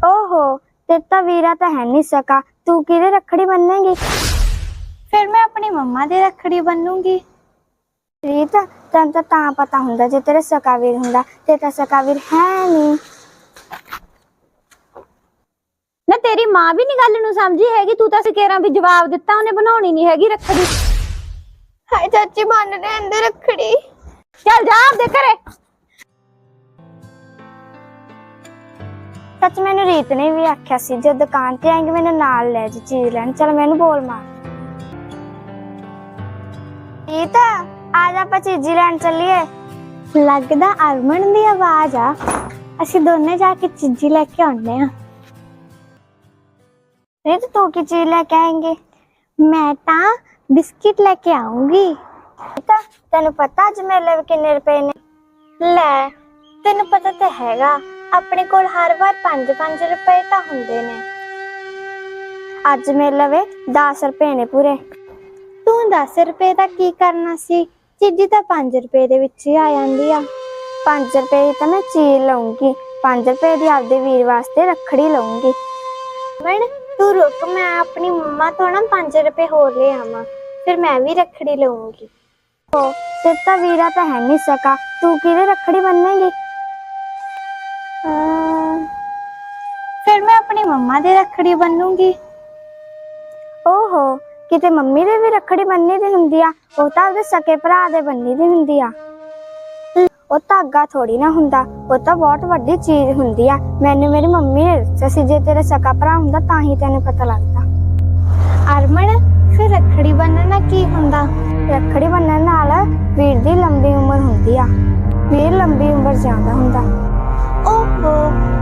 ਓਹੋ ਤੇ ਤਾਂ ਵੀਰਾ ਤਾਂ ਹੈ ਨਹੀਂ ਸਕਾ। ਤੂੰ ਕਿਹਦੇ ਰੱਖੜੀ ਬੰਨੇਗੀ? ਫਿਰ ਮੈਂ ਆਪਣੀ ਮੰਮਾ ਦੇ ਰੱਖੜੀ ਬੰਨੂੰਗੀ। ਰੀਤ ਤੈਨੂੰ ਤਾਂ ਤਾਂ ਪਤਾ ਹੁੰਦਾ ਜੇ ਤੇਰੇ ਸਕਾ ਵੀਰ ਹੁੰਦਾ ਤੇ ਤਾਂ ਸਕਾ ਵੀਰ ਹੈ ਨਹੀਂ ਨਾ ਤੇਰੀ ਮਾਂ ਵੀ ਨਹੀਂ ਗੱਲ ਨੂੰ ਸਮਝੀ ਹੈਗੀ ਤੂੰ ਤਾਂ ਸਕੇਰਾਂ ਵੀ ਜਵਾਬ ਦਿੱਤਾ ਉਹਨੇ ਬਣਾਉਣੀ ਨਹੀਂ ਹੈਗੀ ਰੱਖੜੀ। ਹਾਏ ਚਾਚੀ ਬੰਨ ਦੇ ਅੰਦਰ ਰੱਖੜੀ। ਚੱਲ ਜਾ ਆਪਦੇ ਘਰੇ। ਸੱਚ ਮੈਨੂੰ ਰੀਤ ਨੇ ਵੀ ਆਖਿਆ ਸੀ, ਜੇ ਦੁਕਾਨ ਤੇ ਆਏਂਗੇ ਮੈਨੂੰ ਨਾਲ ਲੈ ਜੀ, ਚੀਜ਼ ਲੈਣ। ਚਲ ਮੈਨੂੰ ਬੋਲ ਮਾਰ ਰੀਤ, ਆ ਆਪਾਂ ਚੀਜ਼ੀ ਲੈਣ ਚੱਲੀਏ। ਲੱਗਦਾ ਅਰਮਨ ਦੀ ਆਵਾਜ਼ ਆ। ਅਸੀਂ ਦੋਨੇ ਜਾ ਕੇ ਚੀਜ਼ੀ ਲੈ ਕੇ ਆਉਂਦੇ ਆ ਰੀਤ, ਤੂੰ ਕੀ ਚੀਜ਼ ਲੈ ਕੇ ਆਏਂਗੇ? ਮੈਂ ਤਾਂ ਬਿਸਕਿਟ ਲੈ ਕੇ ਆਉਂਗੀ ਰੀਤ, ਤੈਨੂੰ ਪਤਾ ਅੱਜ ਮੇਲੇ ਕਿੰਨੇ ਰੁਪਏ ਨੇ? ਲੈ, ਤੈਨੂੰ ਪਤਾ ਤਾਂ ਹੈਗਾ। ਆਪਣੇ ਕੋਲ ਹਰ ਵਾਰ 5-5 ਰੁਪਏ ਤਾਂ ਹੁੰਦੇ ਨੇ। ਅੱਜ ਮੇਰੇ ਵਿੱਚ 10 ਰੁਪਏ ਨੇ ਪੂਰੇ। ਤੂੰ 10 ਰੁਪਏ ਦਾ ਕੀ ਕਰਨਾ ਸੀ? ਚੀਜ਼ੀ ਤਾਂ 5 ਰੁਪਏ ਦੇ ਵਿੱਚ ਹੀ ਆ ਜਾਂਦੀ ਆ। 5 ਰੁਪਏ ਦੀ ਤਾਂ ਮੈਂ ਚੀਜ਼ ਲਵਾਂਗੀ 5 ਰੁਪਏ ਦੀ ਆਪਦੇ ਵੀਰ ਵਾਸਤੇ ਰੱਖੜੀ ਲਵਾਂਗੀ ਮਣ ਤੂੰ ਰੁਕ, ਮੈਂ ਆਪਣੀ ਮੰਮਾ ਤੋਂ ਨਾ 5 ਰੁਪਏ ਹੋਰ ਲੈ ਆਵਾਂ। ਫਿਰ ਮੈਂ ਵੀ ਰੱਖੜੀ ਲਵਾਂਗੀ ਓ ਤੇ ਤਾਂ ਵੀਰਾ ਤਾਂ ਹੈ ਨਹੀਂ ਸਕਾ। ਤੂੰ ਕਿਵੇਂ ਰੱਖੜੀ ਬੰਨੇਗੀ? ਅਮ, ਫਿਰ ਮੈਂ ਆਪਣੀ ਮੰਮਾ ਦੇ ਰੱਖੜੀ ਬੰਨੂੰਗੀ। ਓਹੋ ਕਿਤੇ ਮੰਮੀ ਦੇ ਵੀ ਰੱਖੜੀ ਬੰਨੀ ਦੀ ਹੁੰਦੀ ਆ ਉਹ ਤਾਂ ਉਹਦੇ ਸਕੇ ਭਰਾ ਦੇ ਬੰਨੀ ਦੀ ਹੁੰਦੀ ਆ। ਉਹ ਧਾਗਾ ਥੋੜੀ ਨਾ ਹੁੰਦਾ ਉਹ ਤਾਂ ਬਹੁਤ ਵੱਡੀ ਚੀਜ਼ ਹੁੰਦੀ ਆ। ਮੈਨੂੰ ਮੇਰੀ ਮੰਮੀ ਨੇ ਦੱਸਿਆ ਸੀ ਜੇ ਤੇਰਾ ਸਕਾ ਭਰਾ ਹੁੰਦਾ ਤਾਂ ਹੀ ਤੈਨੂੰ ਪਤਾ ਲੱਗਦਾ। ਅਰਮਨ ਫਿਰ ਰੱਖੜੀ ਬੰਨਣਾ ਕੀ ਹੁੰਦਾ? ਰੱਖੜੀ ਬੰਨਣ ਨਾਲ ਵੀਰ ਦੀ ਲੰਬੀ ਉਮਰ ਹੁੰਦੀ ਆ। ਵੀਰ ਲੰਬੀ ਉਮਰ ਜ਼ਿਆਦਾ ਹੁੰਦਾ। ਓਹੋ,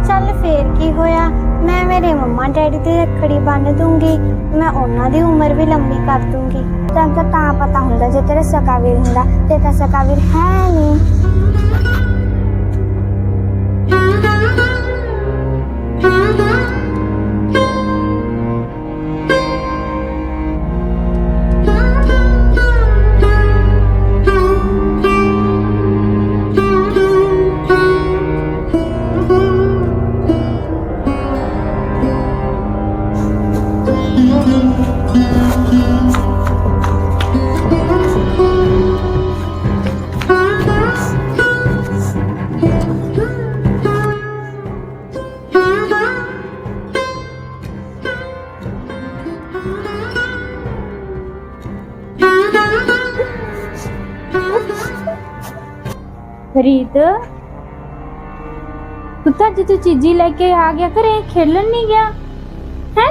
ਚੱਲ ਫੇਰ ਕੀ ਹੋਇਆ? ਮੈਂ ਮੇਰੇ ਮੰਮਾ ਡੈਡੀ ਦੀ ਰੱਖੜੀ ਬੰਨ ਦੂੰਗੀ, ਮੈਂ ਉਹਨਾਂ ਦੀ ਉਮਰ ਵੀ ਲੰਬੀ ਕਰ ਦੂੰਗੀ। ਤੈਨੂੰ ਤਾਂ ਤਾਂ ਪਤਾ ਹੁੰਦਾ ਜੇ ਤੇਰਾ ਸਕਾ ਵੀਰ ਹੁੰਦਾ, ਤੇ ਤਾਂ ਸਕਾ ਵੀਰ ਹੈ ਨਹੀਂ। ਰੀਤ ਤੂੰ ਤਾਂ ਅੱਜ ਤੂੰ ਚੀਜ਼ੀ ਲੈ ਕੇ ਆ ਗਿਆ ਘਰੇ ਖੇਲਣ ਨਹੀਂ ਗਿਆ ਹੈ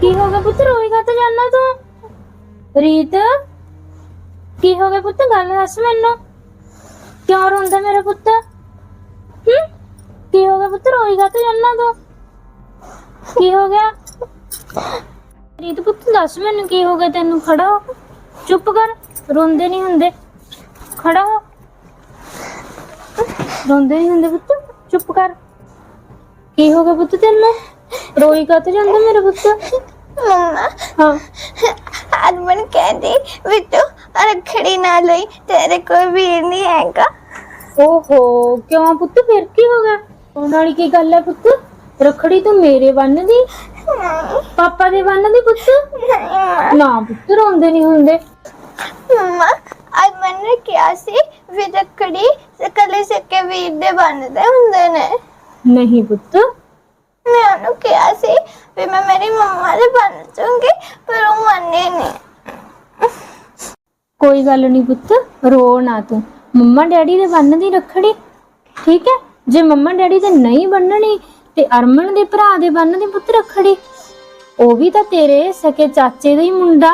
ਕੀ ਹੋ ਗਿਆ ਪੁੱਤ ਰੋਏਗਾ ਤਾਂ ਜਾਨਾ ਤੂੰ ਰੀਤ ਕੀ ਹੋ ਗਿਆ ਪੁੱਤ ਗੱਲ ਦੱਸ ਮੈਨੂੰ ਕਿਉਂ ਰੋਂਦਾ ਮੇਰਾ ਪੁੱਤ ਹੂੰ ਕੀ ਹੋ ਗਿਆ ਪੁੱਤ ਰੋਏਗਾ ਤਾਂ ਜਾਨਾ ਤੂੰ ਕੀ ਹੋ ਗਿਆ ਰੀਤ ਪੁੱਤ ਦੱਸ ਮੈਨੂੰ ਕੀ ਹੋ ਗਿਆ ਤੈਨੂੰ ਖੜਾ ਹੋ ਚੁੱਪ ਕਰ ਰੋਂਦੇ ਨਹੀਂ ਹੁੰਦੇ ਖੜਾ ਹੋ ਰੋਂਦੇ ਨਹੀਂ ਹੁੰਦੇ ਪੁੱਤ? ਚੁੱਪ ਕਰ। ਕੀ ਹੋ ਗਿਆ ਪੁੱਤ ਤੈਨੂੰ? ਰੋਈ ਕਾ ਤੇ ਜਾਂਦਾ ਮੇਰਾ ਪੁੱਤ? ਮੰਮਾ। ਹਾਂ। ਅਰਮਨ ਕਹਿੰਦੀ ਵੀ ਤੂੰ ਰੱਖੜੀ ਨਾ ਲਈ ਤੇਰੇ ਕੋਈ ਵੀਰ ਨਹੀਂ ਹੈਗਾ। ਓਹੋ ਕਿਉਂ ਪੁੱਤ? ਫਿਰ ਕੀ ਹੋ ਗਿਆ? ਉਹਨਾਂ ਵਾਲੀ ਕੀ ਗੱਲ ਹੈ ਪੁੱਤ? ਰਖੜੀ ਤੂੰ ਮੇਰੇ ਬੰਨ ਦੀ? ਪਾਪਾ ਦੇ ਬੰਨ ਦੀ ਪੁੱਤ? ਨਾ ਪੁੱਤ ਰੋਂਦੇ ਨਹੀਂ ਹੁੰਦੇ। ਮੰਮਾ ਅਰਮਨ ਨੇ ਕਿਹਾ ਸੀ ਵੀ ਰੱਖੜੀ ਇਕੱਲੇ ਸਿੱਕੇ ਵੀਰ ਦੇ ਬੰਨਦੇ ਹੁੰਦੇ ਨੇ। ਨਹੀਂ ਪੁੱਤ। ਮੈਂ ਉਹਨੂੰ ਕਿਹਾ ਸੀ ਵੀ ਮੈਂ ਮੇਰੀ ਮੰਮਾ ਦੇ ਬੰਨ ਦੂੰਗੀ ਪਰ ਉਹ ਮੰਨੇ ਨਹੀਂ ਕੋਈ ਗੱਲ ਨਹੀਂ ਪੁੱਤ ਰੋ ਨਾ ਤੂੰ। ਮੰਮਾ ਡੈਡੀ ਦੇ ਬੰਨ ਦੀ ਰੱਖੜੀ ਠੀਕ ਹੈ? ਜੇ ਮੰਮਾ ਡੈਡੀ ਦੇ ਨਹੀਂ ਬੰਨਣੀ ਤੇ ਅਰਮਨ ਦੇ ਭਰਾ ਦੇ ਬੰਨ ਦੀ ਪੁੱਤ ਰੱਖੜੀ। ਉਹ ਵੀ ਤਾਂ ਤੇਰੇ ਸਕੇ ਚਾਚੇ ਦਾ ਹੀ ਮੁੰਡਾ।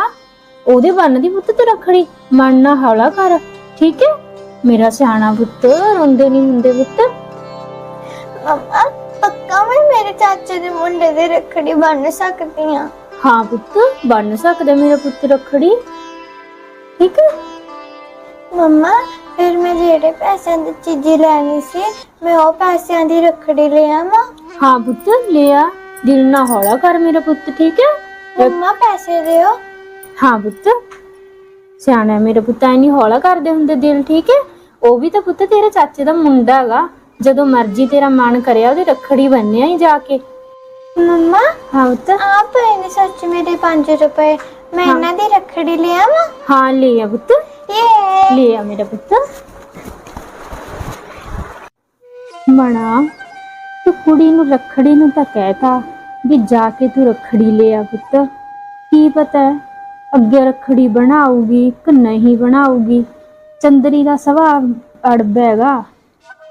ਉਹਦੇ ਬੰਨ ਦੀ ਪੁੱਤ ਤੇ ਰੱਖੜੀ ਮਨ ਨਾ ਹੌਲਾ ਕਰ। ਠੀਕ ਹੈ? ਮੇਰਾ ਸਿਆਣਾ ਪੁੱਤ ਰੋਂਦੇ ਨਹੀਂ ਹੁੰਦੇ ਪੁੱਤ। ਮੰਮਾ ਪੱਕਾ ਮੈਂ ਮੇਰੇ ਚਾਚੇ ਦੇ ਮੁੰਡੇ ਦੇ ਰੱਖੜੀ ਬੰਨ ਸਕਦੀ ਹਾਂ। ਹਾਂ ਪੁੱਤ ਬੰਨ ਸਕਦਾ ਮੇਰਾ ਪੁੱਤ ਰੱਖੜੀ। ਠੀਕ ਹੈ? ਮੰਮਾ ਫਿਰ ਮੈਂ ਜਿਹੜੇ ਪੈਸਿਆਂ ਦੀ ਚੀਜ਼ੀ ਲੈਣੀ ਸੀ ਮੈਂ ਉਹ ਪੈਸਿਆਂ ਦੀ ਰੱਖੜੀ ਲੈ ਆਵਾਂ? ਹਾਂ ਪੁੱਤ ਲਿਆ ਦਿਲ ਨਾ ਹੌਲਾ ਕਰ ਮੇਰਾ ਪੁੱਤ ਠੀਕ ਹੈ? ਮੰਮਾ ਪੈਸੇ ਦਿਓ। ਹਾਂ ਪੁੱਤ। ਸਿਆਣਾ ਮੇਰਾ ਪੁੱਤ ਐ ਨਹੀਂ ਹੌਲਾ ਕਰਦੇ ਹੁੰਦੇ ਦਿਲ ਠੀਕ ਹੈ? ਉਹ ਵੀ ਤਾਂ ਪੁੱਤ ਤੇਰੇ ਚਾਚੇ ਦਾ ਮੁੰਡਾ ਹੈਗਾ। ਜਦੋਂ ਮਰਜ਼ੀ ਤੇਰਾ ਮਨ ਕਰਿਆ ਉਹਦੀ ਰੱਖੜੀ ਬੰਨਿਆ ਹੀ ਜਾ ਕੇ। ਮੰਮਾ ਹਾਂ ਪੁੱਤ। ਆਪ ਪਏ ਨੇ ਸੱਚ ਮੇਰੇ 5 ਰੁਪਏ। ਮੈਂ ਇਹਨਾਂ ਦੀ ਰੱਖੜੀ ਲੈ ਆਵਾਂ? ਹਾਂ ਲੈ ਆ ਪੁੱਤ। ਇਹ ਲੈ ਆ ਮੇਰਾ ਪੁੱਤ। ਮਣਾ ਤੂੰ ਕੁੜੀ ਨੂੰ ਰੱਖੜੀ ਨੂੰ ਤਾਂ ਕਹਿਤਾ ਵੀ ਜਾ ਕੇ ਤੂੰ ਰੱਖੜੀ ਲੈ ਆ ਪੁੱਤ। ਕੀ ਪਤਾ ਅੱਗੇ ਰੱਖੜੀ ਬਣਾਉਗੀ ਕਿ ਨਹੀਂ ਬਣਾਊਗੀ। ਚੰਦਰੀ ਦਾ ਸੁਭਾਅ ਅੜਬ ਹੈਗਾ।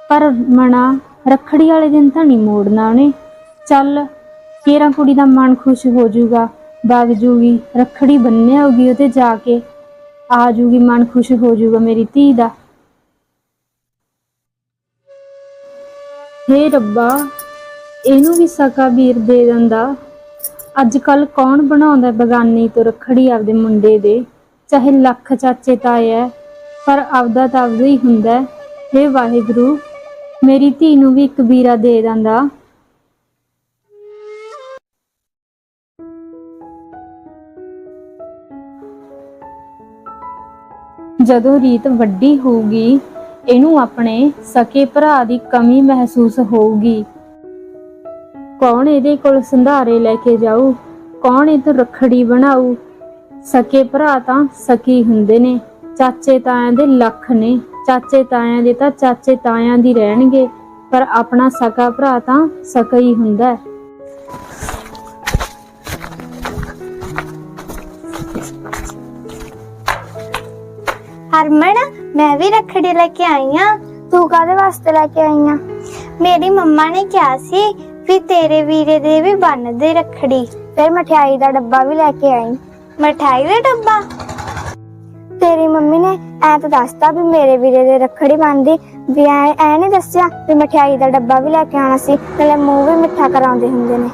ਪਰ ਮਣਾ, ਰੱਖੜੀ ਵਾਲੇ ਦਿਨ ਤਾਂ ਨਹੀਂ ਮੋੜਨਾ ਉਹਨੇ। ਚੱਲ, ਕੇਰਾ ਕੁੜੀ ਦਾ ਮਨ ਖੁਸ਼ ਹੋ ਜਾਊਗਾ। ਵਗ ਜੂਗੀ, ਰੱਖੜੀ ਬੰਨਿਆ ਹੋਗੀ ਉਹਤੇ ਜਾ ਕੇ। ਆ ਜੂਗੀ, ਮਨ ਖੁਸ਼ ਹੋ ਜਾਊਗਾ ਮੇਰੀ ਧੀ ਦਾ। ਹੇ ਰੱਬਾ, ਇਹਨੂੰ ਵੀ ਸਕਾ ਵੀਰ ਦੇ ਦਿੰਦਾ। ਅੱਜ ਕੱਲ ਕੌਣ ਬਣਾਉਂਦਾ ਬਗਾਨੀ ਤੋਂ ਰੱਖੜੀ ਆਪਦੇ ਮੁੰਡੇ ਦੇ? ਚਾਹੇ ਲੱਖ ਚਾਚੇ ਤਾਏ ਐ, ਪਰ ਆਪਦਾ ਤਾਂ ਆਪਦਾ ਹੀ ਹੁੰਦਾ ਹੈ। ਵਾਹਿਗੁਰੂ, ਮੇਰੀ ਧੀ ਨੂੰ ਵੀ ਇੱਕ ਵੀਰਾ ਦੇ ਦਿੰਦਾ। ਜਦੋਂ ਰੀਤ ਵੱਡੀ ਹੋਊਗੀ, ਇਹਨੂੰ ਆਪਣੇ ਸਕੇ ਭਰਾ ਦੀ ਕਮੀ ਮਹਿਸੂਸ ਹੋਊਗੀ। ਕੌਣ ਇਹਦੇ ਕੋਲ ਸੰਧਾਰੇ ਲੈ ਕੇ ਜਾਊ? ਕੌਣ ਇਹ ਤੋਂ ਰੱਖੜੀ ਬਣਾਊ? ਸਕੇ ਭਰਾ ਤਾਂ ਸਕੀ ਹੁੰਦੇ ਨੇ। ਚਾਚੇ ਤਾਇਆਂ ਦੇ ਲੱਖ ਨੇ। ਚਾਚੇ ਤਾਇਆਂ ਦੇ ਤਾਂ ਚਾਚੇ ਤਾਇਆਂ ਦੀ ਰਹਿਣਗੇ। ਪਰ ਆਪਣਾ ਸਕਾ ਭਰਾ ਤਾਂ ਸਕਾ ਹੀ ਹੁੰਦਾ ਹੈ। ਹਰਮਨ, ਮੈਂ ਵੀ ਰੱਖੜੀ ਲੈ ਕੇ ਆਈ ਆ। ਤੂੰ ਕਾਹਦੇ ਵਾਸਤੇ ਲੈ ਕੇ ਆਈ ਆ? ਮੇਰੀ ਮੰਮਾ ਨੇ ਕਿਹਾ ਸੀ ਵੀ ਤੇਰੇ ਵੀਰੇ ਦੇ ਵੀ ਬੰਨਦੇ ਰੱਖੜੀ। ਫਿਰ ਮਠਿਆਈ ਦਾ ਡੱਬਾ ਵੀ ਲੈ ਕੇ ਆਈ। ਮਠਿਆਈ ਦਾ ਡੱਬਾ? ਤੇਰੀ ਮੰਮੀ ਨੇ ਐ ਤਾਂ ਦੱਸਤਾ ਵੀ ਮੇਰੇ ਵੀਰੇ ਦੇ ਰੱਖੜੀ ਬੰਨਦੀ, ਵੀ ਐ ਐ ਨਹੀਂ ਦੱਸਿਆ ਵੀ ਮਠਿਆਈ ਦਾ ਡੱਬਾ ਵੀ ਲੈ ਕੇ ਆਉਣਾ ਸੀ, ਨਾਲੇ ਮੂੰਹ ਵੀ ਮਿੱਠਾ ਕਰਾਉਂਦੇ ਹੁੰਦੇ ਨੇ।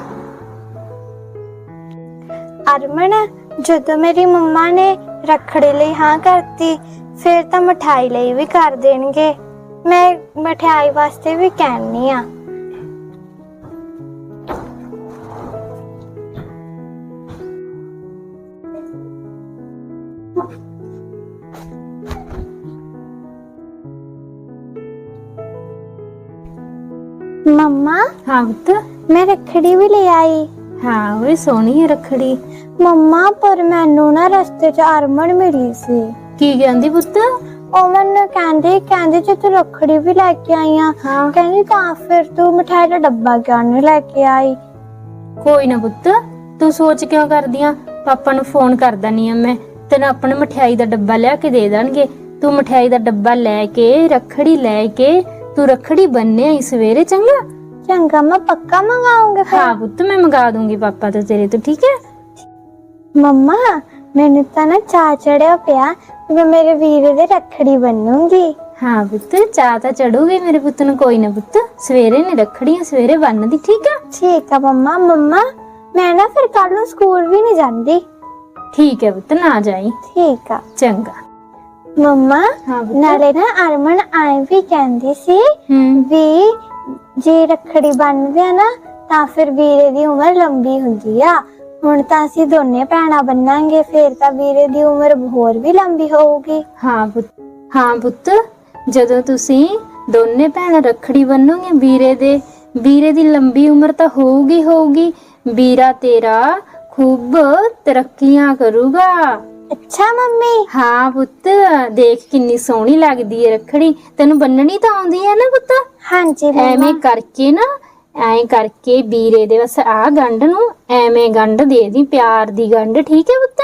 ਅਰਮਨ, ਜਦੋਂ ਮੇਰੀ ਮੰਮਾ ਨੇ ਰੱਖੜੀ ਲਈ ਹਾਂ ਕਰਤੀ, ਫਿਰ ਤਾਂ ਮਠਿਆਈ ਲਈ ਵੀ ਕਰ ਦੇਣਗੇ। ਮੈਂ ਮਠਿਆਈ ਵਾਸਤੇ ਵੀ ਕਹਿਣੀ ਆ ਮੰਮਾ ਹਾਂ ਪੁੱਤ। ਮੈਂ ਰੱਖੜੀ ਵੀ ਲੈ ਆਈ। ਹਾਂ ਉਹ ਸੋਹਣੀ ਹੈ ਰੱਖੜੀ। ਮੰਮਾ ਪਰ ਮੈਨੂੰ ਨਾ ਰਸਤੇ 'ਚ ਅਰਮਨ ਮਿਲੀ ਸੀ। ਕੀ ਕਹਿੰਦੀ ਪੁੱਤ? ਉਹ ਮੈਨੂੰ ਕਹਿੰਦੀ ਕਹਿੰਦੀ ਜੇ ਤੂੰ ਰੱਖੜੀ ਵੀ ਲੈ ਕੇ ਆਈ ਆ ਹਾਂ। ਕਹਿੰਦੀ ਤਾਂ ਫਿਰ ਤੂੰ ਮਠਾਈ ਦਾ ਡੱਬਾ ਕਿਉਂ ਨਹੀਂ ਲੈ ਕੇ ਆਈ? ਕੋਈ ਨਾ ਪੁੱਤ ਤੂੰ ਸੋਚ ਕਿਉਂ ਕਰਦੀ ਆ? ਪਾਪਾ ਨੂੰ ਫੋਨ ਕਰ ਦਨੀ ਆ ਮੈਂ। ਤੈਨੂੰ ਆਪਣਾ ਮਠਿਆਈ ਦਾ ਡੱਬਾ ਲਿਆ ਕੇ ਦੇ ਦੇਣਗੇ। ਤੂੰ ਮਠਿਆਈ ਦਾ ਡੱਬਾ ਲੈ ਕੇ ਰੱਖੜੀ ਲੈ ਕੇ ਤੂੰ ਰੱਖੜੀ ਬੰਨੇ ਆਈ ਸਵੇਰੇ ਚੰਗਾ? ਚੰਗਾ ਮੈਂ ਪੱਕਾ ਮੰਗਾਉਂਗਾ ਫਿਰ। ਹਾਂ ਪੁੱਤ ਮੈਂ ਮੰਗਾ ਦੂੰਗੀ ਪਾਪਾ ਤੋਂ ਤੇਰੇ ਤੋਂ ਠੀਕ ਹੈ? ਮੰਮਾ ਮੈਨੂੰ ਤਾਂ ਨਾ ਚਾਹ ਚੜਿਆ ਪਿਆ ਮੈਂ ਮੇਰੇ ਵੀਰੇ ਦੇ ਰੱਖੜੀ ਬੰਨੂੰਗੀ। ਹਾਂ ਪੁੱਤ ਚਾਹ ਤਾਂ ਚੜੂਗੀ ਮੇਰੇ ਪੁੱਤ ਨੂੰ ਕੋਈ ਨਾ ਪੁੱਤ। ਸਵੇਰੇ ਨੇ ਰੱਖੜੀਆਂ ਸਵੇਰੇ ਬੰਨਦੀ ਠੀਕ ਆ ਠੀਕ ਆ ਮੰਮਾ ਮੰਮਾ ਮੈਂ ਨਾ ਫਿਰ ਕੱਲ ਨੂੰ ਸਕੂਲ ਵੀ ਨਹੀਂ ਜਾਂਦੀ। ਠੀਕ ਹੈ ਪੁੱਤ ਨਾ ਜਾਈ। ਠੀਕ ਆ। ਚੰਗਾ। ਮੰਮਾ ਹਾਂ ਪੁੱਤ ਨਾਲੇ ਨਾ ਅਰਮਨ ਆਏ ਵੀ ਕਹਿੰਦੀ ਸੀ ਹੂੰ ਵੀ ਜੇ ਰੱਖੜੀ ਬੰਨਦੇ ਆ ਨਾ ਤਾਂ ਫਿਰ ਵੀਰੇ ਦੀ ਉਮਰ ਲੰਬੀ ਹੁੰਦੀ ਆ ਹੁਣ ਤਾਂ ਅਸੀਂ ਦੋਨੇ ਭੈਣਾਂ ਬੰਨਾਂਗੇ ਫਿਰ ਤਾਂ ਵੀਰੇ ਦੀ ਉਮਰ ਹੋਰ ਵੀ ਲੰਬੀ ਹੋਊਗੀ ਹਾਂ ਪੁੱਤ ਹਾਂ ਪੁੱਤ ਜਦੋਂ ਤੁਸੀਂ ਦੋਨੇ ਭੈਣ ਰੱਖੜੀ ਬੰਨੋਗੇ ਵੀਰੇ ਦੇ ਵੀਰੇ ਦੀ ਲੰਬੀ ਉਮਰ ਤਾਂ ਹੋਊਗੀ ਹੋਊਗੀ ਵੀਰਾ ਤੇਰਾ ਖੂਬ ਤਰੱਕੀਆਂ ਕਰੂਗਾ ਅੱਛਾ ਮੰਮੀ। ਹਾਂ ਪੁੱਤ ਦੇਖ ਕਿੰਨੀ ਸੋਹਣੀ ਲੱਗਦੀ ਹੈ ਰੱਖੜੀ। ਤੈਨੂੰ ਬੰਨਣੀ ਤਾਂ ਆਉਂਦੀ ਹੈ ਨਾ ਪੁੱਤ? ਹਾਂਜੀ ਐਵੇਂ ਕਰਕੇ ਨਾ ਐਂ ਕਰਕੇ ਵੀਰੇ ਦੇ ਬਸ ਆ ਗੰਢ ਨੂੰ ਐਵੇਂ ਗੰਢ ਦੇ ਦੀ ਪਿਆਰ ਦੀ ਗੰਢ ਠੀਕ ਹੈ ਪੁੱਤ?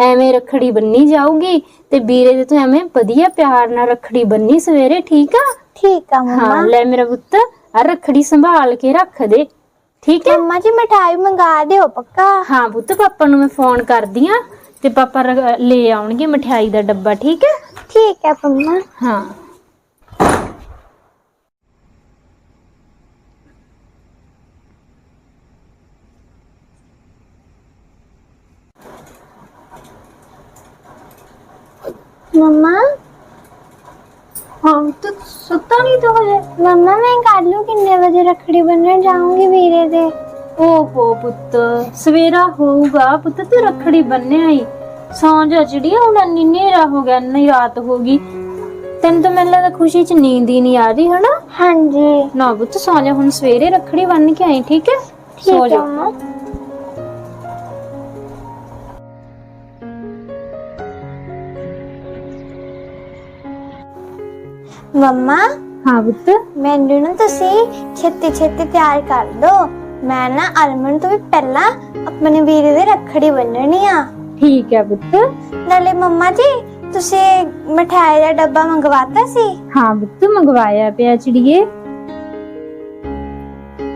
ਐਵੇਂ ਰੱਖੜੀ ਬੰਨੀ ਜਾਊਗੀ ਤੇ ਵੀਰੇ ਦੇ ਤੂੰ ਐਵੇਂ ਵਧੀਆ ਪਿਆਰ ਨਾਲ ਰੱਖੜੀ ਬੰਨੀ ਸਵੇਰੇ ਠੀਕ ਆ? ਠੀਕ ਆ ਹਾਂ ਮੰਮਾ ਲੈ ਮੇਰਾ ਪੁੱਤ ਆ ਰੱਖੜੀ ਸੰਭਾਲ ਕੇ ਰੱਖ ਦੇ ਠੀਕ ਹੈ ਮੰਮਾ ਜੀ ਮਠਾਈ ਮੰਗਾ ਦਿਓ ਪੱਕਾ। ਹਾਂ ਪੁੱਤ ਪਾਪਾ ਨੂੰ ਮੈਂ ਫੋਨ ਕਰਦੀ ਆ। ਤੇ ਪਾਪਾ ਰ- ਲੈ ਆਉਣਗੇ ਮਠਿਆਈ ਦਾ ਡੱਬਾ ਠੀਕ ਹੈ? ਠੀਕ ਹੈ ਮੰਮਾ ਹਾਂ। ਮੰਮਾ? ਹਾਂ ਤੂੰ ਸੁੱਤਾ ਨਹੀਂ ਤੋ ਹਜੇ? ਮੰਮਾ ਮੈਂ ਕੱਲ ਨੂੰ ਕਿੰਨੇ ਵਜੇ ਰੱਖੜੀ ਬੰਨਣ ਜਾਊਂਗੀ ਵੀਰੇ ਦੇ? ਓਹੋ ਪੁੱਤ ਸਵੇਰਾ ਹੋਊਗਾ ਪੁੱਤ ਤੂੰ ਰੱਖੜੀ ਬੰਨਿਆ ਹੀ ਸੌਂ ਜਾ ਚਿੜੀਆ ਹੁਣ ਇੰਨੀ ਹਨੇਰਾ ਹੋ ਗਿਆ ਇੰਨੀ ਰਾਤ ਹੋ ਗਈ। ਤੈਨੂੰ ਤਾਂ ਮੈਨੂੰ ਲੱਗਦਾ ਖੁਸ਼ੀ ਚ ਨੀਂਦ ਹੀ ਨਹੀਂ ਆ ਰਹੀ ਹਨਾ? ਹਾਂਜੀ। ਨਾ ਪੁੱਤ ਸੌ ਜਾ ਹੁਣ ਸਵੇਰੇ ਰੱਖੜੀ ਬੰਨ ਕੇ ਆਈ ਠੀਕ ਹੈ? ਸੌ ਠੀਕ ਹੈ ਜਾ। ਮੰਮਾ ਮੰਮਾ ਹਾਂ ਪੁੱਤ। ਮੈਨੂੰ ਨਾ ਤੁਸੀਂ ਛੇਤੀ ਛੇਤੀ ਤਿਆਰ ਕਰ ਦਿਓ ਮੈਂ ਨਾ ਅਰਮਨ ਤੋਂ ਵੀ ਪਹਿਲਾਂ ਆਪਣੇ ਵੀਰ ਦੇ ਰੱਖੜੀ ਬੰਨਣੀ ਆ। ਠੀਕ ਹੈ ਪੁੱਤ। ਨਾਲੇ ਮੰਮਾ ਜੀ ਤੁਸੀਂ ਮਠਿਆਈ ਦਾ ਡੱਬਾ ਮੰਗਵਾਤਾ ਸੀ? ਹਾਂ ਪੁੱਤ ਮੰਗਵਾਇਆ ਪਿਆ ਚਿੜੀਏ।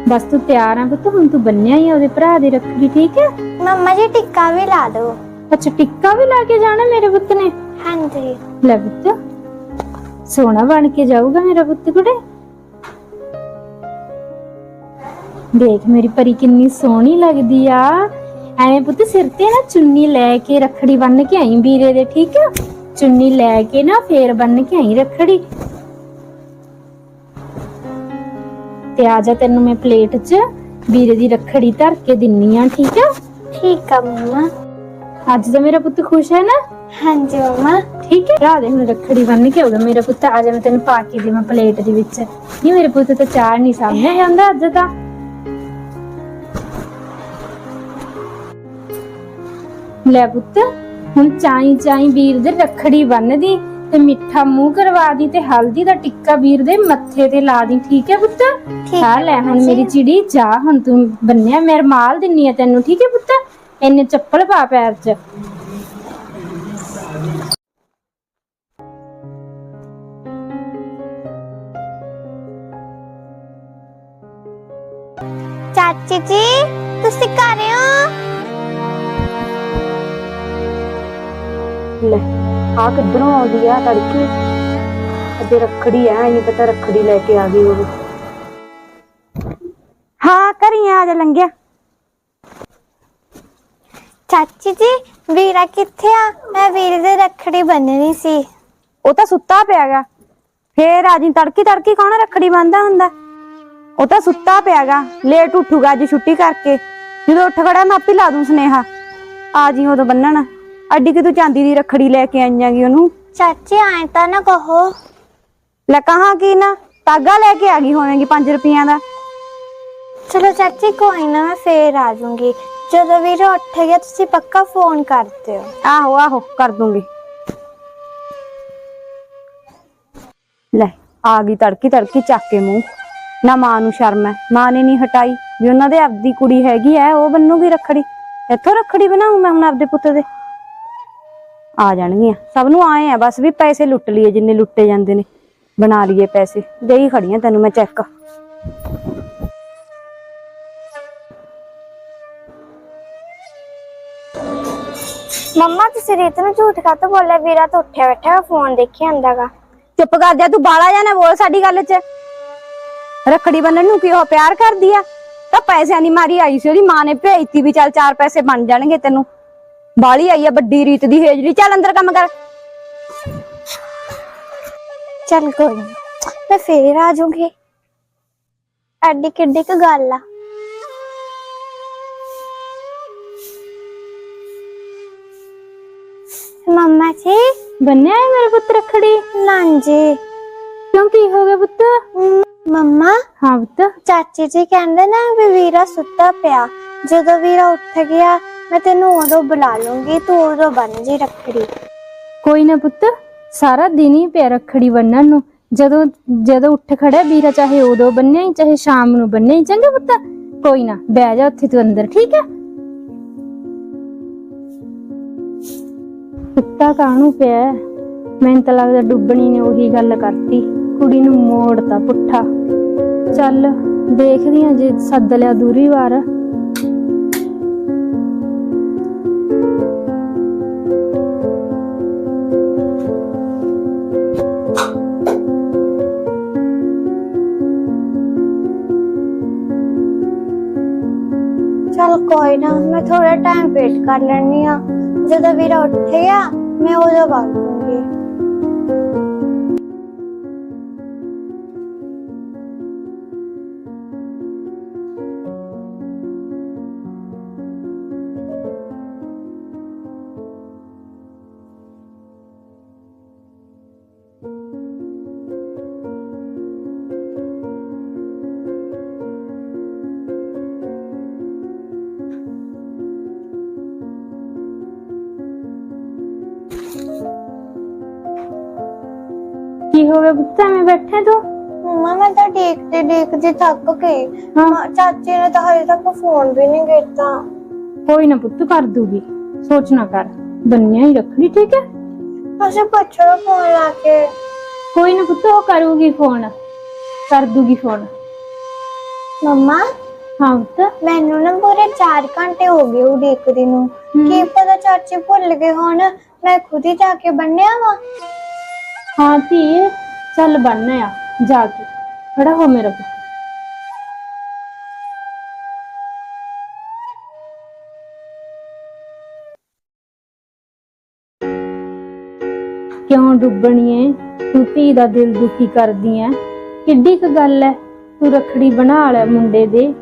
ਬਸ ਤੂੰ ਤਿਆਰ ਆ ਪੁੱਤ ਹੁਣ ਤੂੰ ਬੰਨਿਆ ਹੀ ਆ ਉਹਦੇ ਭਰਾ ਦੀ ਰੱਖੜੀ ਠੀਕ ਹੈ? ਮੰਮਾ ਜੀ ਟਿੱਕਾ ਵੀ ਲਾ ਦਿਓ। ਅੱਛਾ ਟਿੱਕਾ ਵੀ ਲਾ ਕੇ ਜਾਣਾ ਮੇਰੇ ਪੁੱਤ ਨੇ? ਹਾਂਜੀ। ਲੈ ਪੁੱਤ ਸੋਹਣਾ ਬਣ ਕੇ ਜਾਊਗਾ ਮੇਰਾ ਪੁੱਤ ਕੁੜੇ। ਦੇਖ ਮੇਰੀ ਪਰੀ ਕਿੰਨੀ ਸੋਹਣੀ ਲੱਗਦੀ ਆ। ਐਵੇਂ ਪੁੱਤ ਸਿਰ ਤੇ ਨਾ ਚੁੰਨੀ ਲੈ ਕੇ ਰੱਖੜੀ ਬੰਨ ਕੇ ਆਈ ਵੀਰੇ ਦੇ ਠੀਕ ਆ? ਚੁੰਨੀ ਲੈ ਕੇ ਨਾ ਫੇਰ ਬੰਨ ਕੇ ਆਈ ਰੱਖੜੀ। ਤੇ ਆ ਜਾ ਤੈਨੂੰ ਮੈਂ ਪਲੇਟ 'ਚ ਵੀਰੇ ਦੀ ਰੱਖੜੀ ਧਰ ਕੇ ਦਿੰਨੀ ਆ ਠੀਕ ਆ? ਠੀਕ ਆ ਮੰਮਾ। ਅੱਜ ਤਾਂ ਮੇਰਾ ਪੁੱਤ ਖੁਸ਼ ਹੈ ਨਾ? ਹਾਂਜੀ ਮੰਮਾ। ਠੀਕ ਹੈ ਰਾਹ ਦੇ ਹੁਣ ਰੱਖੜੀ ਬੰਨ ਕੇ ਆਉਗਾ ਮੇਰਾ ਪੁੱਤ ਆ ਜਾ ਮੈਂ ਤੈਨੂੰ ਪਾ ਕੇ ਦੇਵਾਂ ਪਲੇਟ ਦੇ ਵਿੱਚ। ਨਹੀਂ ਮੇਰੇ ਪੁੱਤ ਤਾਂ ਚਾਰ ਨਹੀਂ ਸਾਹਮਣੇ ਜਾਂਦਾ ਅੱਜ ਤਾਂ। ਲੈ ਪੁੱਤ ਹੁਣ ਚਾਈ ਚਾਈ ਵੀਰ ਦੇ ਰੱਖੜੀ ਬੰਨਦੀ ਤੇ ਮਿੱਠਾ ਮੂੰਹ ਕਰਵਾ ਦੀ ਤੇ ਹਲਦੀ ਦਾ ਟਿੱਕਾ ਵੀਰ ਦੇ ਮੱਥੇ ਤੇ ਲਾ ਦੀ ਠੀਕ ਹੈ ਪੁੱਤ? ਹਾਂ ਲੈ ਹੁਣ। ਮੇਰੀ ਚਿੜੀ ਜਾ ਹੁਣ ਤੂੰ ਬੰਨਿਆ ਮੈਂ ਰਮਾਲ ਦਿੰਨੀ ਆ ਤੈਨੂੰ ਠੀਕ ਹੈ ਪੁੱਤ? ਇੰਨੇ ਚੱਪਲ ਪਾ ਪੈਰ 'ਚ। ਚਾਚੀ ਜੀ ਤੁਸੀਂ ਘਰ ਹੋ ਲੈ। ਆ ਕਿੱਧਰੋਂ ਆਉਂਦੀ ਆ ਤੜਕੀ? ਅੱਗੇ ਰੱਖੜੀ ਐ ਨਹੀਂ ਪਤਾ ਰੱਖੜੀ ਲੈ ਕੇ ਆ ਗਈ ਉਹ ਹਾਂ ਕਰੀ ਆ ਜਾ ਲੰਗਿਆ ਚਾਚੀ ਜੀ ਵੀਰਾ ਕਿੱਥੇ ਆ? ਮੈਂ ਵੀਰ ਦੇ ਰੱਖੜੀ ਬੰਨਣੀ ਸੀ। ਉਹ ਤਾਂ ਸੁੱਤਾ ਪਿਆਗਾ ਫੇਰ ਆ ਜੀ ਤੜਕੀ ਤੜਕੀ ਕੌਣ ਰੱਖੜੀ ਬੰਨਦਾ ਹੁੰਦਾ? ਉਹ ਤਾਂ ਸੁੱਤਾ ਪਿਆਗਾ ਲੇਟ ਉੱਠੂਗਾ ਅੱਜ ਛੁੱਟੀ ਕਰਕੇ। ਜਦੋਂ ਉੱਠ ਖੜਾ ਮੈਂ ਆਪੇ ਲਾ ਦੂੰ ਸੁਨੇਹਾ। ਆ ਜੀ ਉਦੋਂ ਬੰਨਣ ਅੱਡੀ ਕਿ ਤੂੰ ਚਾਂਦੀ ਦੀ ਰੱਖੜੀ ਲੈ ਕੇ ਆਈਆਂਗੀ ਉਹਨੂੰ? ਚਾਚੀ ਆਏ ਤਾਂ ਨਾ ਕਹੋ। ਲੈ ਕਹਾਂ ਕੀ ਨਾ? ਤਾਗਾ ਲੈ ਕੇ ਆ ਗਈ ਹੋਵੇਂਗੀ 5 ਰੁਪਈਆਂ ਦਾ। ਚਲੋ ਚਾਚੀ ਕੋਈ ਨਾ ਮੈਂ ਫੇਰ ਆ ਜਾਊਂਗੀ ਜਦੋਂ ਵੀਰਾ ਉੱਠ ਗਿਆ ਤੁਸੀਂ ਪੱਕਾ ਫੋਨ ਕਰ ਦਿਓ। ਆਹੋ ਆਹੋ ਕਰ ਦੂੰਗੀ। ਲੈ ਆ ਗਈ ਤੜਕੀ ਤੜਕੀ ਚੱਕ ਕੇ ਮੂੰਹ। ਨਾ ਮਾਂ ਨੂੰ ਸ਼ਰਮ ਹੈ। ਮਾਂ ਨੇ ਨਹੀਂ ਹਟਾਈ ਵੀ ਉਹਨਾਂ ਦੇ ਆਪਦੀ ਕੁੜੀ ਹੈਗੀ ਐ ਉਹ ਬੰਨੂਗੀ ਰੱਖੜੀ। ਇੱਥੋਂ ਰੱਖੜੀ ਬਣਾਉ ਮੈਂ ਹੁਣ ਆਪਦੇ ਪੁੱਤ ਦੇ? ਆ ਜਾਣਗੀਆਂ। ਸਭ ਨੂੰ ਆਏ ਆ ਬਸ ਵੀ ਪੈਸੇ ਲੁੱਟ ਲਈਏ ਜਿੰਨੇ ਲੁੱਟੇ ਜਾਂਦੇ ਨੇ। ਬਣਾ ਲਈਏ ਪੈਸੇ। ਦੇਈ ਖੜੀਆਂ ਤੈਨੂੰ ਮੈਂ ਚੈੱਕ। ਮੰਮਾ ਤੁਸੀਂ ਰੀਤ ਨੂੰ ਝੂਠ ਕਾਤੋਂ ਬੋਲਿਆ? ਵੀਰਾ ਤਾਂ ਉੱਠਿਆ ਬੈਠਾ ਫੋਨ ਦੇਖੀ ਜਾਂਦਾਗਾ ਚੁੱਪ ਕਰ ਜਾ ਤੂੰ ਬਾਲਾ ਜਾ ਨਾ ਬੋਲ ਸਾਡੀ ਗੱਲ 'ਚ। ਰੱਖੜੀ ਬੰਨਣ ਨੂੰ ਕੀ ਉਹ ਪਿਆਰ ਕਰਦੀ ਆ? ਤਾਂ ਪੈਸਿਆਂ ਦੀ ਮਾਰੀ ਆਈ ਸੀ ਉਹਦੀ ਮਾਂ ਨੇ ਭੇਜਤੀ ਵੀ ਚੱਲ ਚਾਰ ਪੈਸੇ ਬਣ ਜਾਣਗੇ ਤੈਨੂੰ। ਬਾਲੀ ਆਈ ਆ ਵੱਡੀ ਰੀਤ ਦੀ ਹੇਜਲੀ ਚੱਲ ਅੰਦਰ ਕੰਮ ਕਰ। ਚੱਲ ਕੋਈ ਨਾ ਮੈਂ ਫੇਰ ਆ ਜਾਊਂਗੀ। ਐਡੀ ਕਿੱਡੀ ਕੁ ਗੱਲ ਆ। ਮੰਮਾ ਜੀ? ਬੰਨਿਆ ਹੈ ਮੇਰੇ ਪੁੱਤ ਰੱਖੜੀ? ਨਾਂਜੀ ਕਿਉਂ ਕੀ ਹੋ ਗਿਆ ਪੁੱਤ? ਮੰਮਾ? ਹਾਂ ਪੁੱਤ। ਚਾਚੀ ਜੀ ਕਹਿੰਦੇ ਨਾ ਵੀ ਵੀਰਾ ਸੁੱਤਾ ਪਿਆ। ਜਦੋਂ ਵੀਰਾ ਉੱਠ ਗਿਆ ਮੈਂ ਤੈਨੂੰ ਉਦੋਂ ਬੁਲਾ ਲੂੰਗੀ, ਤੂੰ ਉਦੋਂ ਬਣ ਜੀ ਰੱਖੜੀ। ਕੋਈ ਨਾ ਪੁੱਤ, ਸਾਰਾ ਦਿਨ ਹੀ ਪਿਆ ਰੱਖੜੀ ਬੰਨਣ ਨੂੰ। ਜਦੋਂ ਜਦੋਂ ਉੱਠ ਖੜਿਆ ਵੀਰਾ, ਚਾਹੇ ਉਦੋਂ ਬੰਨਿਆ ਹੀ, ਚਾਹੇ ਸ਼ਾਮ ਨੂੰ ਬੰਨਿਆ ਹੀ, ਚੰਗਾ ਪੁੱਤ? ਕੋਈ ਨਾ, ਬਹਿ ਜਾ ਉੱਥੇ ਤੂੰ ਅੰਦਰ, ਠੀਕ ਹੈ ਕੁੱਤਾ ਕਾਹਨੂੰ ਪਿਆ ਮੈਨੂੰ ਤਾਂ ਲੱਗਦਾ ਡੁੱਬਣੀ ਨੇ ਉਹੀ ਗੱਲ ਕਰਤੀ। ਕੁੜੀ ਨੂੰ ਮੋੜਤਾ ਪੁੱਠਾ। ਚੱਲ, ਦੇਖਦੀ ਆ ਜੇ ਸੱਦ ਲਿਆ ਦੂਰੀ ਵਾਰ। ਚੱਲ ਕੋਈ ਨਾ, ਮੈਂ ਥੋੜਾ ਟਾਈਮ ਵੇਟ ਕਰ ਲੈਣੀ ਆ ਜਦੋਂ ਵੀਰਾ ਉੱਠ ਗਿਆ, ਮੈਂ ਉਦੋਂ ਵਗ ਜੂੰਗੀ। ਗਿਆ ਪੁੱਤ ਐਵੇਂ ਬੈਠੇ ਤੂੰ। ਮੰਮਾ ਮੈਂ ਤਾਂ ਦੇਖਦੇ ਦੇਖਦੇ ਥੱਕ ਗਈ। ਹਾਂ। ਮਾਂ- ਚਾਚੀ ਨੇ ਤਾਂ ਹਜੇ ਤੱਕ ਫੋਨ ਵੀ ਨਹੀਂ ਕੀਤਾ। ਕੋਈ ਨਾ ਪੁੱਤ ਕਰ ਦੂਗੀ। ਸੋਚ ਨਾ ਕਰ। ਬੰਨਿਆ ਹੀ ਰੱਖਣੀ ਠੀਕ ਹੈ? ਤੁਸੀਂ ਪੁੱਛੋ ਫੋਨ ਲਾ ਕੇ। ਕੋਈ ਨਾ ਪੁੱਤ ਉਹ ਕਰੂਗੀ ਫੋਨ ਕਰ ਦੂਗੀ ਫੋਨ ਮੰਮਾ? ਹਾਂ ਪੁੱਤ। ਮੈਨੂੰ ਨਾ ਪੂਰੇ 4 ਘੰਟੇ ਹੋ ਗਏ ਉਡੀਕਦੀ ਨੂੰ। ਕੀ ਪਤਾ ਚਾਚੀ ਭੁੱਲ ਗਏ ਹੋਣ ਮੈਂ ਖੁਦ ਹੀ ਜਾ ਕੇ ਬੰਨਿਆ ਵਾ। ਹਾਂ ਧੀਏ ਚੱਲ ਬਣਨਾ ਆ, ਜਾ ਕੇ, ਖੜਾ ਹੋ ਮੇਰਾ ਪੁੱਤ। ਕਿਉਂ ਡੁੱਬਣੀਏ? ਤੂੰ ਧੀ ਦਾ ਦਿਲ ਦੁਖੀ ਕਰਦੀ ਐ। ਕਿੱਡੀ ਕੁ ਗੱਲ ਐ? ਤੂੰ ਰਖੜੀ ਬਣਾ ਲੈ ਮੁੰਡੇ ਦੇ।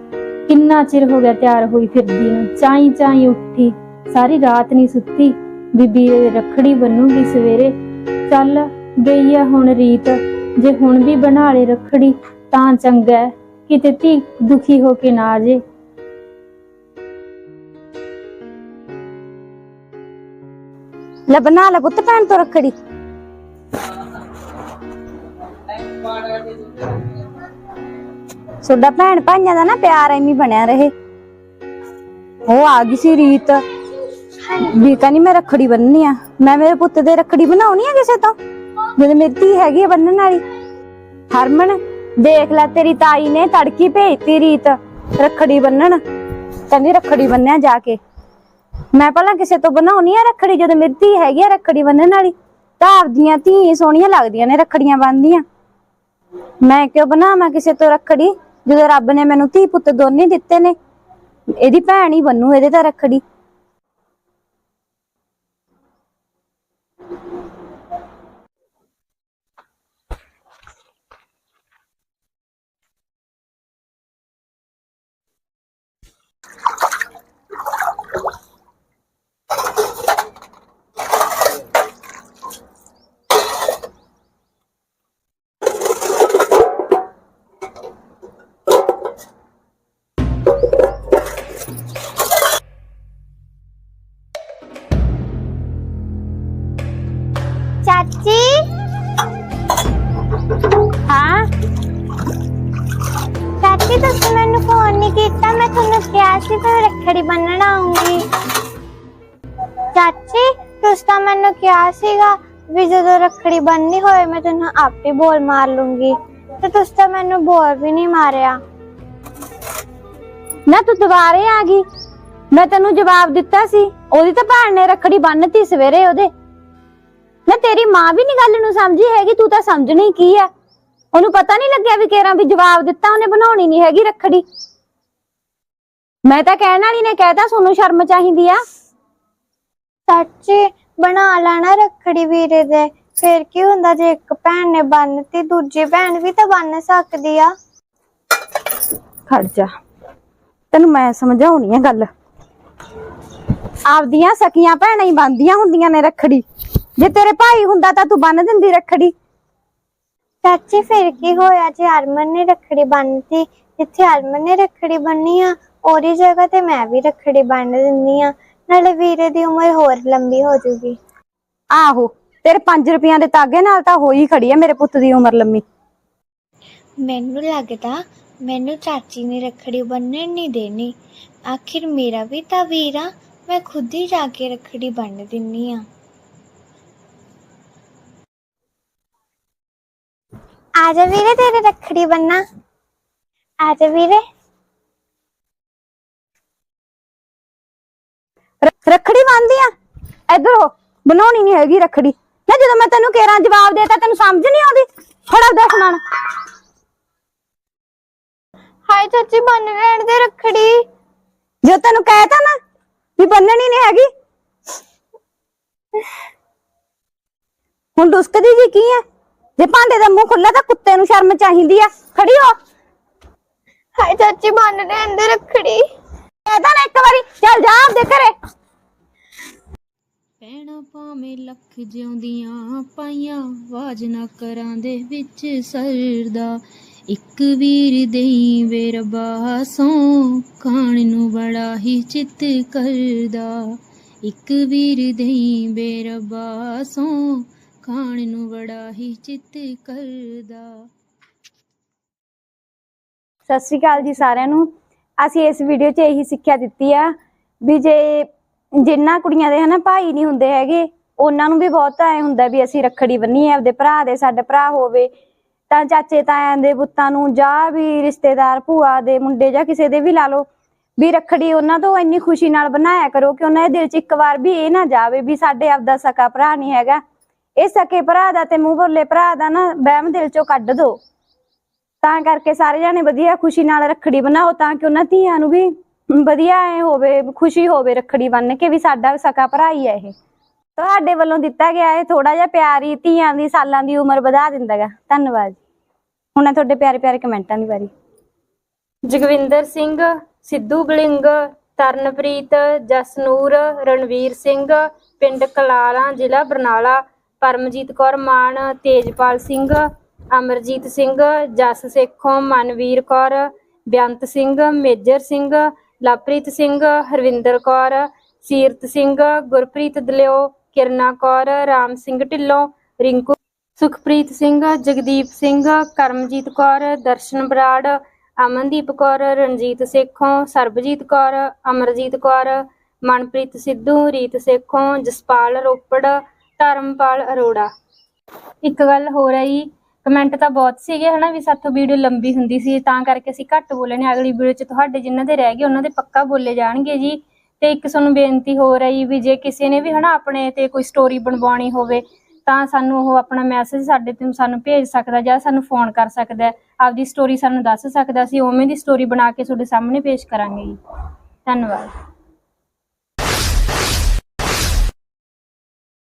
ਕਿੰਨਾ ਚਿਰ ਹੋ ਗਿਆ ਤਿਆਰ ਹੋਈ ਫਿਰਦੀ ਨੂੰ? ਚਾਈ ਚਾਈ ਉੱਠੀ। ਸਾਰੀ ਰਾਤ ਨਹੀਂ ਸੁੱਤੀ। ਬੀਬੀ ਦੇ ਰਖੜੀ ਬੰਨੂਗੀ ਸਵੇਰੇ। ਚੱਲ ਗਈ ਆ ਹੁਣ ਰੀਤ। ਜੇ ਹੁਣ ਵੀ ਬਣਾ ਲੈ ਰਖੜੀ ਤਾਂ ਚੰਗਾ ਹੈ, ਕਿਤੇ ਧੀ ਦੁਖੀ ਹੋ ਕੇ ਨਾ ਆ ਜੇ। ਲੈ ਬਣਾ ਲੈ ਪੁੱਤ ਭੈਣ ਤੋਂ ਰੱਖੜੀ। ਸੋਡਾ ਭੈਣ ਭਾਈਆਂ ਦਾ ਨਾ ਪਿਆਰ ਐਵੇਂ ਬਣਿਆ ਰਹੇ। ਉਹ ਆ ਗਈ ਸੀ ਰੀਤ। ਵੀ ਕਹਿੰਦੀ ਮੈਂ ਰੱਖੜੀ ਬੰਨਣੀ ਆ। ਮੈਂ ਮੇਰੇ ਪੁੱਤ ਦੇ ਰੱਖੜੀ ਬਣਾਉਣੀ ਆ ਕਿਸੇ ਤੋਂ? ਜਦੋਂ ਮੇਰੀ ਧੀ ਹੈਗੀ ਆ ਬੰਨਣ ਵਾਲੀ। ਹਰਮਨ, ਦੇਖ ਲੈ ਤੇਰੀ ਤਾਈ ਨੇ ਤੜਕੀ ਭੇਜਤੀ ਰੀਤ ਰੱਖੜੀ ਬੰਨਣ। ਕਹਿੰਦੀ ਰੱਖੜੀ ਬੰਨਿਆ ਜਾ ਕੇ। ਮੈਂ ਪਹਿਲਾਂ ਕਿਸੇ ਤੋਂ ਬਣਾਉਣੀ ਆ ਰੱਖੜੀ, ਜਦੋਂ ਮੇਰੀ ਧੀ ਹੈਗੀ ਆ ਰੱਖੜੀ ਬੰਨਣ ਵਾਲੀ, ਤਾਂ ਆਪਦੀਆਂ ਧੀ ਸੋਹਣੀਆਂ ਲੱਗਦੀਆਂ ਨੇ ਰੱਖੜੀਆਂ ਬੰਨਦੀਆਂ। ਮੈਂ ਕਿਉਂ ਬਣਾਵਾਂ ਕਿਸੇ ਤੋਂ ਰੱਖੜੀ, ਜਦੋਂ ਰੱਬ ਨੇ ਮੈਨੂੰ ਧੀ ਪੁੱਤ ਦੋਨੇ ਦਿੱਤੇ ਨੇ। ਇਹਦੀ ਭੈਣ ਹੀ ਬੰਨੂ, ਇਹਦੇ ਤਾਂ ਰੱਖੜੀ। ਸੀਗਾ ਵੀ ਜਦੋਂ ਰੱਖੜੀ ਬੰਨ੍ਹਣੀ ਹੋਏ ਮੈਂ ਤੈਨੂੰ ਆਪੇ ਬੋਲ ਮਾਰ ਲੂੰਗੀ ਤੇ ਤੁਸੀਂ ਤਾਂ ਮੈਨੂੰ ਬੋਲ ਵੀ ਨਹੀਂ ਮਾਰਿਆ। ਨਾ ਤੂੰ ਦੁਬਾਰੇ ਆ ਗਈ। ਮੈਂ ਤੈਨੂੰ ਜਵਾਬ ਦਿੱਤਾ ਸੀ ਉਹਦੀ ਤਾਂ ਭੈਣ ਨੇ ਰੱਖੜੀ ਬੰਨਤੀ ਸਵੇਰੇ ਉਹਦੇ। ਨਾ ਤੇਰੀ ਮਾਂ ਵੀ ਨਹੀਂ ਗੱਲ ਨੂੰ ਸਮਝੀ ਹੈਗੀ ਤੂੰ ਤਾਂ ਸਮਝਣੀ ਕੀ ਆ ਉਹਨੂੰ ਪਤਾ ਨਹੀਂ ਲੱਗਿਆ ਵੀ ਕੇਰਾਂ ਵੀ ਜਵਾਬ ਦਿੱਤਾ ਉਹਨੇ ਬਣਾਉਣੀ ਨਹੀਂ ਹੈਗੀ ਰੱਖੜੀ। ਮੈਂ ਤਾਂ ਕਹਿਣ ਵਾਲੀ ਨੇ ਕਹਿਤਾ ਸੋਨੂੰ ਸ਼ਰਮ ਚਾਹੀਦੀ ਆ। ਚਾਚੀ ਬਣਾ ਲੈਣਾ ਰੱਖੜੀ ਵੀਰੇ ਦੇ। ਫਿਰ ਕੀ ਹੁੰਦਾ ਜੇ ਇੱਕ ਭੈਣ ਨੇ ਬੰਨਤੀ ਦੂਜੀ ਭੈਣ ਵੀ ਤਾਂ ਬੰਨ ਸਕਦੀ ਆ। ਖੜ ਜਾ। ਤੈਨੂੰ ਮੈਂ ਸਮਝਾਉਣੀ ਆ ਗੱਲ। ਆਪਦੀਆਂ ਸਕੀਆਂ ਭੈਣਾਂ ਹੀ ਬੰਦੀਆਂ ਹੁੰਦੀਆਂ ਨੇ ਰੱਖੜੀ। ਜੇ ਤੇਰੇ ਭਾਈ ਹੁੰਦਾ ਤਾਂ ਤੂੰ ਬੰਨ ਦਿੰਦੀ ਰੱਖੜੀ। ਚਾਚੀ ਫਿਰ ਕੀ ਹੋਇਆ ਜੇ ਹਰਮਨ ਨੇ ਰੱਖੜੀ ਬੰਨਤੀ? ਜਿੱਥੇ ਹਰਮਨ ਨੇ ਰੱਖੜੀ ਬੰਨੀ ਆ ਉਹਦੀ ਜਗ੍ਹਾ ਤੇ ਮੈਂ ਵੀ ਰੱਖੜੀ ਬੰਨ ਦਿੰਦੀ ਆ। ਨਾਲੇ ਵੀਰੇ ਦੀ ਉਮਰ ਹੋਰ ਲੰਬੀ ਹੋ ਜੂਗੀ। ਆਹੋ ਤੇਰੇ 5 ਰੁਪਈਆਂ ਦੇ ਤਾਗੇ ਨਾਲ ਤਾਂ ਹੋਈ ਖੜੀ ਆ ਮੇਰੇ ਪੁੱਤ ਦੀ ਉਮਰ ਲੰਮੀ। ਮੈਨੂੰ ਲੱਗਦਾ ਮੈਨੂੰ ਚਾਚੀ ਨੇ ਰੱਖੜੀ ਬੰਨਣ ਨਹੀਂ ਦੇਣੀ। ਆਖਿਰ ਮੇਰਾ ਵੀ ਤਾਂ ਵੀਰ ਮੈਂ ਖੁਦ ਹੀ ਜਾ ਕੇ ਰੱਖੜੀ ਬੰਨ ਦਿੰਨੀ ਆ। ਆ ਜਾ ਵੀਰੇ ਤੇਰੇ ਰੱਖੜੀ ਬੰਨਾ ਆ ਜਾ ਵੀਰੇ। ਰੱਖੜੀ ਬੰਨਦੀ ਆ? ਇੱਧਰ ਹੋ ਬਣਾਉਣੀ ਨਹੀਂ ਹੈਗੀ ਰੱਖੜੀ। ਨਾ ਜਦੋਂ ਮੈਂ ਤੈਨੂੰ ਕੇਰਾਂ ਜਵਾਬ ਦੇਤਾ ਤੈਨੂੰ ਸਮਝ ਨਹੀਂ ਆਉਂਦੀ? ਫੜਾ ਦੇ ਸਮਾਨ। ਹਾਏ ਚਾਚੀ ਬੰਨ ਲੈਣ ਦੇ ਰੱਖੜੀ। ਜੋ ਤੈਨੂੰ ਕਹਿਤਾ ਨਾ ਵੀ ਬੰਨਣੀ ਨਹੀਂ ਹੈਗੀ। ਹੁਣ ਦੁਸਕਦੀ ਜੀ ਕੀ ਹੈ ਜੇ ਭਾਂਡੇ ਦਾ ਮੂੰਹ ਖੁੱਲਾ ਤਾਂ ਕੁੱਤੇ ਨੂੰ ਸ਼ਰਮ ਚਾਹੀਦੀ ਆ। ਖੜੀ ਹੋ। ਹਾਏ ਚਾਚੀ ਬੰਨ ਲੈਣ ਦੇ ਰੱਖੜੀ। ਕਹਿਤਾ ਨਾ ਇੱਕ ਵਾਰੀ ਚੱਲ ਜਾ ਆਪਦੇ ਘਰੇ। ਪੈਣਾ ਭਾਵੇਂ ਲੱਖ ਜਿਉਂਦੀਆਂ ਪਾਈਆਂ ਆਵਾਜ਼ ਨਾ ਕਰਾਂ ਦੇ ਵਿੱਚ ਸਰਦਾ। ਇੱਕ ਵੀਰ ਦੇਈ ਵੇ ਰੱਬਾ ਸੌ ਖਾਣ ਨੂੰ ਬੜਾ ਹੀ ਚਿੱਤ ਕਰਦਾ। ਇੱਕ ਵੀਰ ਦੇਈ ਵੇ ਰੱਬਾ ਸੌ ਖਾਣ ਨੂੰ ਬੜਾ ਹੀ ਚਿੱਤ ਕਰਦਾ। ਸਤਿ ਸ਼੍ਰੀ ਅਕਾਲ ਜੀ ਸਾਰਿਆਂ ਨੂੰ। ਅਸੀਂ ਇਸ ਵੀਡੀਓ 'ਚ ਇਹੀ ਸਿੱਖਿਆ ਦਿੱਤੀ ਆ ਵੀ ਜੇ ਜਿੰਨਾ ਕੁੜੀਆਂ ਦੇ ਹਨਾ ਭਾਈ ਨਹੀਂ ਹੁੰਦੇ ਹੈਗੇ, ਉਹਨਾਂ ਨੂੰ ਵੀ ਬਹੁਤ ਐ ਹੁੰਦਾ ਵੀ ਅਸੀਂ ਰੱਖੜੀ ਬੰਨੀਏ, ਆਪਦੇ ਭਰਾ ਦੇ, ਸਾਡੇ ਭਰਾ ਹੋਵੇ। ਤਾਂ ਚਾਚੇ ਤਾਇਆਂ ਦੇ ਪੁੱਤਾਂ ਨੂੰ ਜਾਂ ਵੀ ਰਿਸ਼ਤੇਦਾਰ ਭੂਆ ਦੇ ਮੁੰਡੇ ਜਾਂ ਕਿਸੇ ਦੇ ਵੀ ਲਾ ਲਓ ਵੀ ਰੱਖੜੀ ਉਹਨਾਂ ਤੋਂ ਇੰਨੀ ਖੁਸ਼ੀ ਨਾਲ ਬਣਾਇਆ ਕਰੋ ਕਿ ਉਹਨਾਂ ਦੇ ਦਿਲ 'ਚ ਇੱਕ ਵਾਰ ਵੀ ਇਹ ਨਾ ਜਾਵੇ ਵੀ ਸਾਡੇ ਆਪਦਾ ਸਕਾ ਭਰਾ ਨਹੀਂ ਹੈਗਾ। ਇਹ ਸਕੇ ਭਰਾ ਦਾ ਤੇ ਮੂੰਹ ਬੋਲੇ ਭਰਾ ਦਾ ਨਾ ਵਹਿਮ ਦਿਲ 'ਚੋਂ ਕੱਢ ਦੋ। ਤਾਂ ਕਰਕੇ ਸਾਰੇ ਜਾਣੇ ਵਧੀਆ ਖੁਸ਼ੀ ਨਾਲ ਰੱਖੜੀ ਬਣਾਓ ਤਾਂ ਕਿ ਉਹਨਾਂ ਧੀਆਂ ਨੂੰ ਵੀ ਵਧੀਆ ਐ ਹੋਵੇ, ਖੁਸ਼ੀ ਹੋਵੇ ਰੱਖੜੀ ਬੰਨ ਕੇ ਵੀ ਸਾਡਾ ਸਕਾ ਭਰਾ ਹੀ ਹੈ ਇਹ। ਤੁਹਾਡੇ ਵੱਲੋਂ ਦਿੱਤਾ ਗਿਆ ਇਹ ਥੋੜਾ ਜਿਹਾ ਪਿਆਰ ਧੀਆਂ ਦੀ, ਸਾਲਾਂ ਦੀ ਉਮਰ ਵਧਾ ਦਿੰਦਾ ਧੰਨਵਾਦ ਹੁਣ ਹੈ ਤੁਹਾਡੇ ਪਿਆਰੇ ਪਿਆਰੇ ਕਮੈਂਟਾਂ ਦੀ ਵਾਰੀ। ਜਗਵਿੰਦਰ ਸਿੰਘ, ਸਿੱਧੂ ਗਲਿੰਗ ਤਰਨਪ੍ਰੀਤ, ਜਸਨੂਰ, ਰਣਵੀਰ ਸਿੰਘ, ਪਿੰਡ ਕਲਾਲਾ, ਜ਼ਿਲ੍ਹਾ ਬਰਨਾਲਾ, ਪਰਮਜੀਤ ਕੌਰ ਮਾਨ, ਤੇਜਪਾਲ ਸਿੰਘ ਅਮਰਜੀਤ ਸਿੰਘ, ਜਸ ਸੇਖੋਂ, ਮਨਵੀਰ ਕੌਰ ਬੇਅੰਤ ਸਿੰਘ, ਮੇਜਰ ਸਿੰਘ, ਲਵਪ੍ਰੀਤ ਸਿੰਘ, ਹਰਵਿੰਦਰ ਕੌਰ, ਸੀਰਤ ਸਿੰਘ, ਗੁਰਪ੍ਰੀਤ ਦਲਿਓ, ਕਿਰਨਾ ਕੌਰ, ਰਾਮ ਸਿੰਘ ਢਿੱਲੋਂ, ਰਿੰਕੂ, ਸੁਖਪ੍ਰੀਤ ਸਿੰਘ, ਜਗਦੀਪ ਸਿੰਘ, ਕਰਮਜੀਤ ਕੌਰ, ਦਰਸ਼ਨ ਬਰਾੜ, ਅਮਨਦੀਪ ਕੌਰ, ਰਣਜੀਤ ਸੇਖੋਂ, ਸਰਬਜੀਤ ਕੌਰ, ਅਮਰਜੀਤ ਕੌਰ, ਮਨਪ੍ਰੀਤ ਸਿੱਧੂ, ਰੀਤ ਸੇਖੋਂ, ਜਸਪਾਲ ਰੋਪੜ, ਧਰਮਪਾਲ ਅਰੋੜਾ। ਇੱਕ ਗੱਲ ਹੋ ਰਹੀ ਕਮੈਂਟ ਤਾਂ ਬਹੁਤ ਸੀਗੇ, ਹਨਾ, ਵੀ ਸਾਥੋਂ ਵੀਡੀਓ ਲੰਬੀ ਹੁੰਦੀ ਸੀ, ਤਾਂ ਕਰਕੇ ਅਸੀਂ ਘੱਟ ਬੋਲਣੇ ਅਗਲੀ ਵੀਡੀਓ 'ਚ ਤੁਹਾਡੇ ਜਿਨ੍ਹਾਂ ਦੇ ਰਹਿ ਗਏ, ਉਹਨਾਂ ਦੇ ਪੱਕਾ ਬੋਲੇ ਜਾਣਗੇ ਜੀ। ਤੇ ਇੱਕ ਸਾਨੂੰ ਬੇਨਤੀ ਹੋਰ ਹੈ ਜੀ ਵੀ ਜੇ ਕਿਸੇ ਨੇ ਵੀ, ਹਨਾ, ਆਪਣੇ ਤੇ ਕੋਈ ਸਟੋਰੀ ਬਣਵਾਉਣੀ ਹੋਵੇ, ਤਾਂ ਸਾਨੂੰ ਉਹ ਆਪਣਾ ਮੈਸੇਜ ਸਾਡੇ ਤੇ ਸਾਨੂੰ ਭੇਜ ਸਕਦਾ ਜਾਂ ਸਾਨੂੰ ਫੋਨ ਕਰ ਸਕਦਾ। ਆਪਦੀ ਸਟੋਰੀ ਸਾਨੂੰ ਦੱਸ ਸਕਦਾ। ਅਸੀਂ ਉਵੇਂ ਦੀ ਸਟੋਰੀ ਬਣਾ ਕੇ ਤੁਹਾਡੇ ਸਾਹਮਣੇ ਪੇਸ਼ ਕਰਾਂਗੇ ਜੀ। ਧੰਨਵਾਦ।